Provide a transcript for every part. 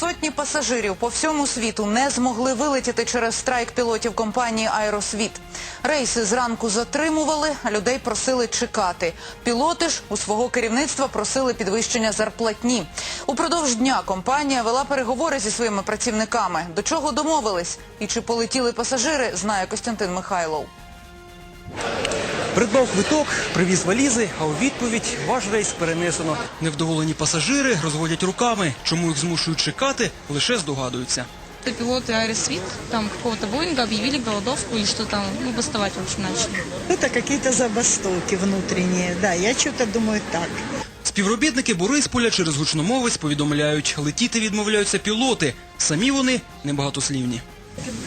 Сотні пасажирів по всьому світу не змогли вилетіти через страйк пілотів компанії «Аеросвіт». Рейси зранку затримували, а людей просили чекати. Пілоти ж у свого керівництва просили підвищення зарплатні. Упродовж дня компанія вела переговори зі своїми працівниками. До чого домовились? І чи полетіли пасажири, знає Костянтин Михайлов. Придбав квиток, привіз валізи, а у відповідь ваш рейс перенесено. Невдоволені пасажири розводять руками. Чому їх змушують чекати, лише здогадуються. Это пилоты Аэросвит, там какого-то Боинга объявили голодовку или что там, ну, бастовать, в общем, начали. Это какие-то забастовки внутренние. Да, я что-то думаю так. Співробітники Борисполя через гучномовець повідомляють, летіти відмовляються пілоти. Самі вони небагатослівні.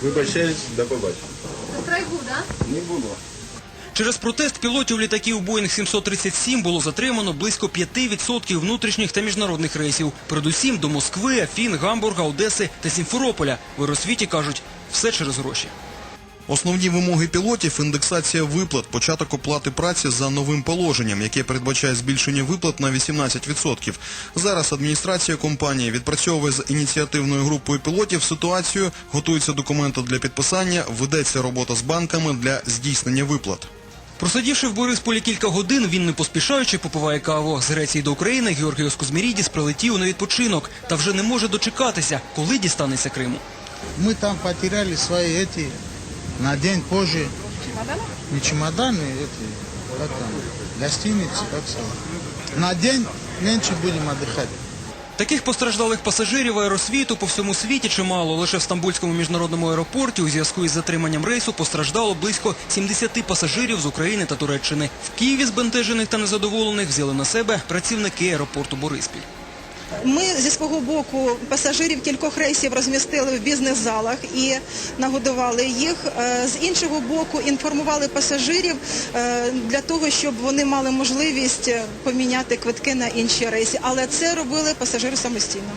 Вибачаюсь, до побачення. Не було. Через протест пілотів літаків Boeing 737 було затримано близько 5% внутрішніх та міжнародних рейсів. Передусім до Москви, Афін, Гамбурга, Одеси та Сімферополя. В Аеросвіті кажуть, все через гроші. Основні вимоги пілотів – індексація виплат, початок оплати праці за новим положенням, яке передбачає збільшення виплат на 18%. Зараз адміністрація компанії відпрацьовує з ініціативною групою пілотів ситуацію, готуються документи для підписання, ведеться робота з банками для здійснення виплат. Просидівши в Борисполі кілька годин, він не поспішаючи попиває каву. З Греції до України Георгіос Кузмірідіс прилетів на відпочинок та вже не може дочекатися, коли дістанеться Криму. Мы там потеряли свои эти на день позже. Не чемоданы, эти, как там, гостиницы, как сказать. На день меньше будем отдыхать. Таких постраждалих пасажирів аеросвіту по всьому світі чимало. Лише в Стамбульському міжнародному аеропорті у зв'язку із затриманням рейсу постраждало близько 70 пасажирів з України та Туреччини. В Києві збентежених та незадоволених взяли на себе працівники аеропорту Бориспіль. Ми зі свого боку пасажирів кількох рейсів розмістили в бізнес-залах і нагодували їх. Е, З іншого боку, інформували пасажирів е, для того, щоб вони мали можливість е, поміняти квитки на інші рейси. Але це робили пасажири самостійно.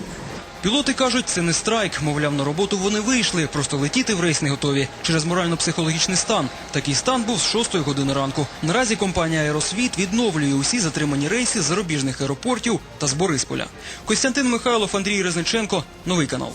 Пілоти кажуть, це не страйк. Мовляв, на роботу вони вийшли, просто летіти в рейс не готові через морально-психологічний стан. Такий стан був з 6 години ранку. Наразі компанія Аеросвіт відновлює усі затримані рейси з зарубіжних аеропортів та з Борисполя. Костянтин Михайлов, Андрій Резниченко, новий канал.